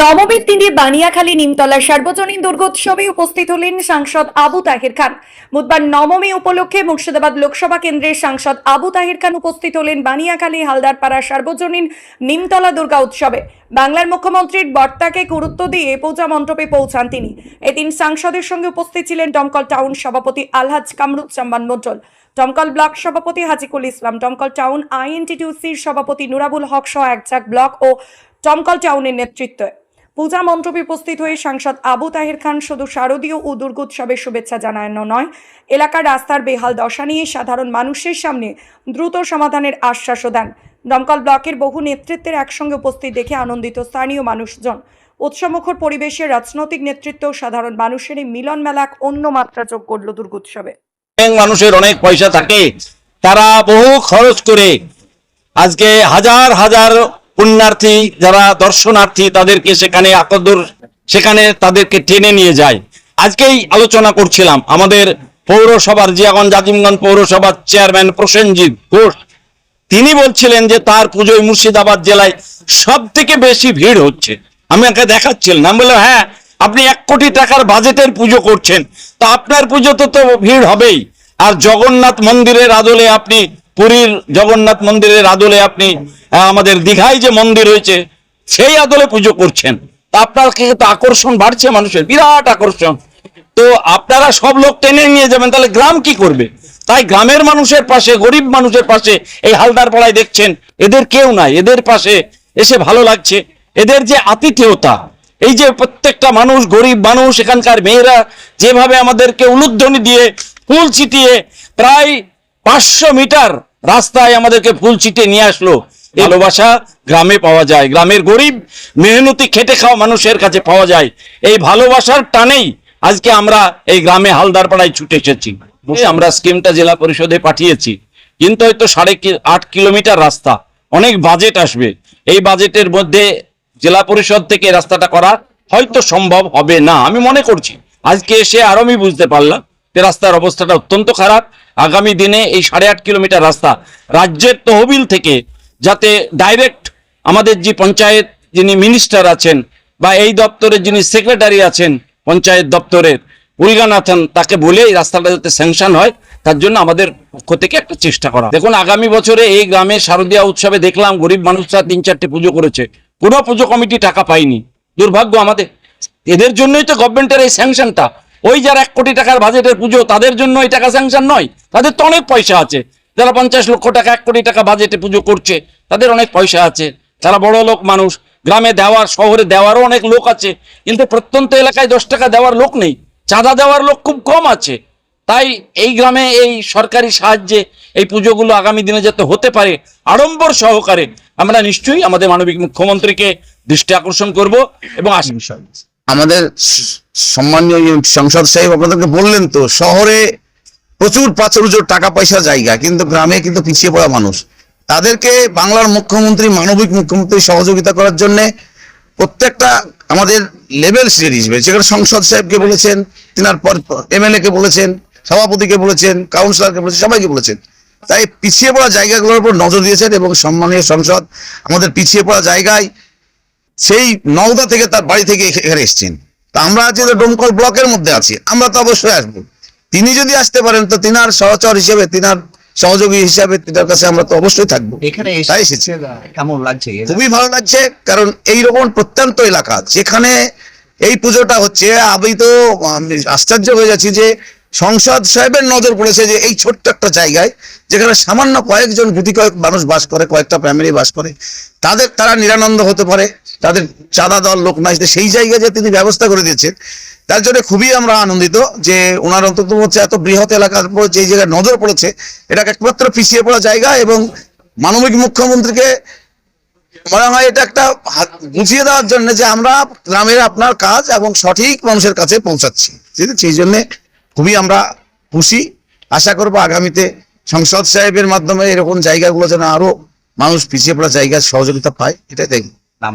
নবমীর দিনে বানিয়াখালী নিমতলা সার্বজনীন দুর্গোৎসবে উপস্থিত হলেন সাংসদ আবু তাহির খান। বুধবার নবমী উপলক্ষে মুর্শিদাবাদ লোকসভা কেন্দ্রের সাংসদ আবু তাহির খান উপস্থিত হলেন বানিয়াখালী হালদারপাড়া সার্বজনীন নিমতলা দুর্গা উৎসবে। বাংলার মুখ্যমন্ত্রীর বর্তাকে গুরুত্ব দিয়ে পূজা মণ্ডপে পৌঁছান তিনি। এদিন সাংসদের সঙ্গে উপস্থিত ছিলেন দমকল টাউন সভাপতি আলহাজ কামরুজ্জামান মন্ডল দমকল ব্লক সভাপতি হাজিকুল ইসলাম, দমকল টাউন আইএনটিটিউসির সভাপতি নুরাবুল হক সহ একঝাক ব্লক ও দমকল টাউনের নেতৃত্বে। পূজা মণ্ডপে উপস্থিত হয়ে সাংসদ আবু তাহির খান শুধু শারদীয় ও দুর্গোৎসবের শুভেচ্ছা জানানো নয়, এলাকার রাস্তার বেহাল দশা নিয়ে সাধারণ মানুষের সামনে দ্রুত সমাধানের আশ্বাসও দেন। দমকল ব্লকের বহু নেতৃত্বের একসঙ্গে উপস্থিত দেখে আনন্দিত স্থানীয় মানুষজন। উৎসবমুখর পরিবেশে রাজনৈতিক নেতৃত্ব সাধারণ মানুষের এই মিলন মেলা এক অন্য মাত্রা যোগ করল দুর্গোৎসবে। মানুষের অনেক পয়সা থাকে, তারা বহু খরচ করে আজকে হাজার হাজার পুণ্যার্থী, যারা দর্শনার্থী, তাদেরকে সেখানে আকদর, সেখানে তাদেরকে টেনে নিয়ে যায়। আজকেই আলোচনা করছিলাম আমাদের পৌরসভার, জিয়াগঞ্জ আজিমগঞ্জ পৌরসভার চেয়ারম্যান প্রসেনজিৎ ঘোষ। তিনি বলছিলেন যে তার পুজোয় মুর্শিদাবাদ জেলায় সব থেকে বেশি ভিড় হচ্ছে। আমি ওকে দেখাচ্ছিলাম। আমি বললাম হ্যাঁ আপনি এক কোটি টাকার বাজেটের পুজো করছেন। তা আপনার পুজোতে তো ভিড় হবেই। আর জগন্নাথ মন্দিরের আদলে আপনি পুরীর জগন্নাথ মন্দিরের আদলে আপনি আমাদের দীঘায় যে মন্দির হয়েছে সেই আদলে পুজো করছেন। তা আপনার তো আকর্ষণ বাড়ছে মানুষের? বিরাট আকর্ষণ। তো আপনারা সব লোক টেনে নিয়ে যাবেন, তাহলে গ্রাম কি করবে? তাই গ্রামের মানুষের পাশে, গরিব মানুষের পাশে এই হালদার পাড়ায় দেখছেন, এদের কেউ নাই, এদের পাশে এসে ভালো লাগছে। এদের যে আতিথেয়তা, এই যে প্রত্যেকটা মানুষ, গরিব মানুষ, এখানকার মেয়েরা যেভাবে আমাদেরকে উলুধ্বনি দিয়ে ফুল ছিটিয়ে প্রায় পাঁচশো মিটার রাস্তায় আমাদেরকে ফুল ছিটিয়ে নিয়ে আসলো। ভালোবাসা গ্রামে পাওয়া যায়। গ্রামের গরিব মেহনতি খেটে খাওয়া মানুষের কাছে পাওয়া যায়। এই ভালোবাসার টানেই আজকে আমরা এই গ্রামে হালদার পাড়ায় ছুটে এসেছি। আমরা স্কিমটা জেলা পরিষদে পাঠিয়েছি। কিন্তু হয়তো সাড়ে আট কিলোমিটার রাস্তা। অনেক বাজেট আসবে। এই বাজেটের মধ্যে জেলা পরিষদ থেকে রাস্তাটা করা হয়তো সম্ভব হবে না। আমি মনে করছি। আজকে এসে আরও আমি বুঝতে পারলাম রাস্তার অবস্থাটা অত্যন্ত খারাপ। আগামী দিনে এই সাড়ে আট কিলোমিটার রাস্তা রাজ্যের তহবিল থেকে যাতে ডাইরেক্ট আমাদের যে পঞ্চায়েত যিনি মিনিস্টার আছেন বা এই দপ্তরের যিনি সেক্রেটারি আছেন পঞ্চায়েত দপ্তরের উলগানাথন তাকে বলে এই রাস্তাটা যাতে স্যাংশন হয়, তার জন্য আমাদের পক্ষ থেকে একটা চেষ্টা করা। দেখুন, আগামী বছরে এই গ্রামে শারদীয়া উৎসবে দেখলাম গরিব মানুষরা তিন চারটে পুজো করেছে। কোনো পুজো কমিটি টাকা পায়নি। দুর্ভাগ্য আমাদের। এদের জন্যই তো গভর্নমেন্টের এই স্যাংশনটা ওই যারা এক কোটি টাকার বাজেটের পুজো, তাদের জন্য এই টাকা স্যাংশন নয়। তাদের তো অনেক পয়সা আছে। যারা পঞ্চাশ লক্ষ টাকা, এক কোটি টাকা বাজেটে পুজো করছে, তাদের অনেক পয়সা আছে। তারা বড় লোক মানুষ, গ্রামে দেওয়ার, শহরে দেওয়ারও অনেক লোক আছে। কিন্তু প্রত্যন্ত এলাকায় দশ টাকা দেওয়ার লোক নেই। চাঁদা দেওয়ার লোক খুব কম আছে। তাই এই গ্রামে এই সরকারি সাহায্যে এই পুজোগুলো আগামী দিনে যাতে হতে পারে, আড়ম্বর সহকারে আমরা নিশ্চয়ই আমাদের মানবিক মুখ্যমন্ত্রীকে দৃষ্টি আকর্ষণ করব এবং আশি বিষয়। আমাদের সম্মানীয় সংসদ সাহেব আপনাদেরকে বললেন তো, শহরে প্রচুর প্রাচুর্য টাকা পয়সা জায়গা, কিন্তু গ্রামে কিন্তু পিছিয়ে পড়া মানুষ। তাদেরকে বাংলার মুখ্যমন্ত্রী, মানবিক মুখ্যমন্ত্রী সহযোগিতা করার জন্য প্রত্যেকটা আমাদের লেভেল সিরিজ হিসেবে যেখানে সংসদ সাহেবকে বলেছেন, তিনার পর এমএলএ কে বলেছেন, সভাপতিকে বলেছেন, কাউন্সিলরকে বলেছেন, সবাইকে বলেছেন। তাই পিছিয়ে পড়া জায়গাগুলোর উপর নজর দিয়েছেন এবং সম্মানীয় সংসদ আমাদের পিছিয়ে পড়া জায়গায় সেই নওদা থেকে তার বাড়ি থেকে এখানে এসেছেন। তা আমরা আছি তো ডোমকল ব্লকের মধ্যে আছি আমরা তো অবশ্যই আসব। তিনি যদি আসতে পারেন তো তিনার সহচর হিসেবে তিনার সহযোগী হিসাবে তিনার কাছে আমরা তো অবশ্যই থাকব। তাই এসে এসেছি। কেমন লাগছে? খুবই ভালো লাগছে কারণ এইরকম প্রত্যন্ত এলাকা যেখানে এই পুজোটা হচ্ছে আমি তো আশ্চর্য হয়ে যাচ্ছি যে সংসদ সাহেবের নজর পড়েছে যে এই ছোট্ট একটা জায়গায় যেখানে সামান্য কয়েকজন গুটি কয়েক মানুষ বাস করে, কয়েকটা ফ্যামিলি বাস করে, তাদের তারা নিরানন্দ হতে পারে, তাদের চাঁদা দল লোক নাই সেই জায়গায় যে তিনি ব্যবস্থা করে দিয়েছেন, তার জন্য খুবই আমরা আনন্দিত যে ওনার অন্তত হচ্ছে এত বৃহৎ এলাকার উপর যে জায়গায় নজর পড়েছে এটা একমাত্র পিছিয়ে পড়া জায়গা এবং মানবিক মুখ্যমন্ত্রীকে মনে হয় এটা একটা বুঝিয়ে দেওয়ার জন্য যে আমরা গ্রামের আপনার কাজ এবং সঠিক মানুষের কাছে পৌঁছাচ্ছি ঠিক আছে সেই জন্য খুবই আমরা খুশি। আশা করব আগামীতে সংসদ সাহেবের মাধ্যমে এরকম জায়গাগুলো যেন আরও মানুষ পিছিয়ে পড়া জায়গার সহযোগিতা পায়, এটাই দেখি। নাম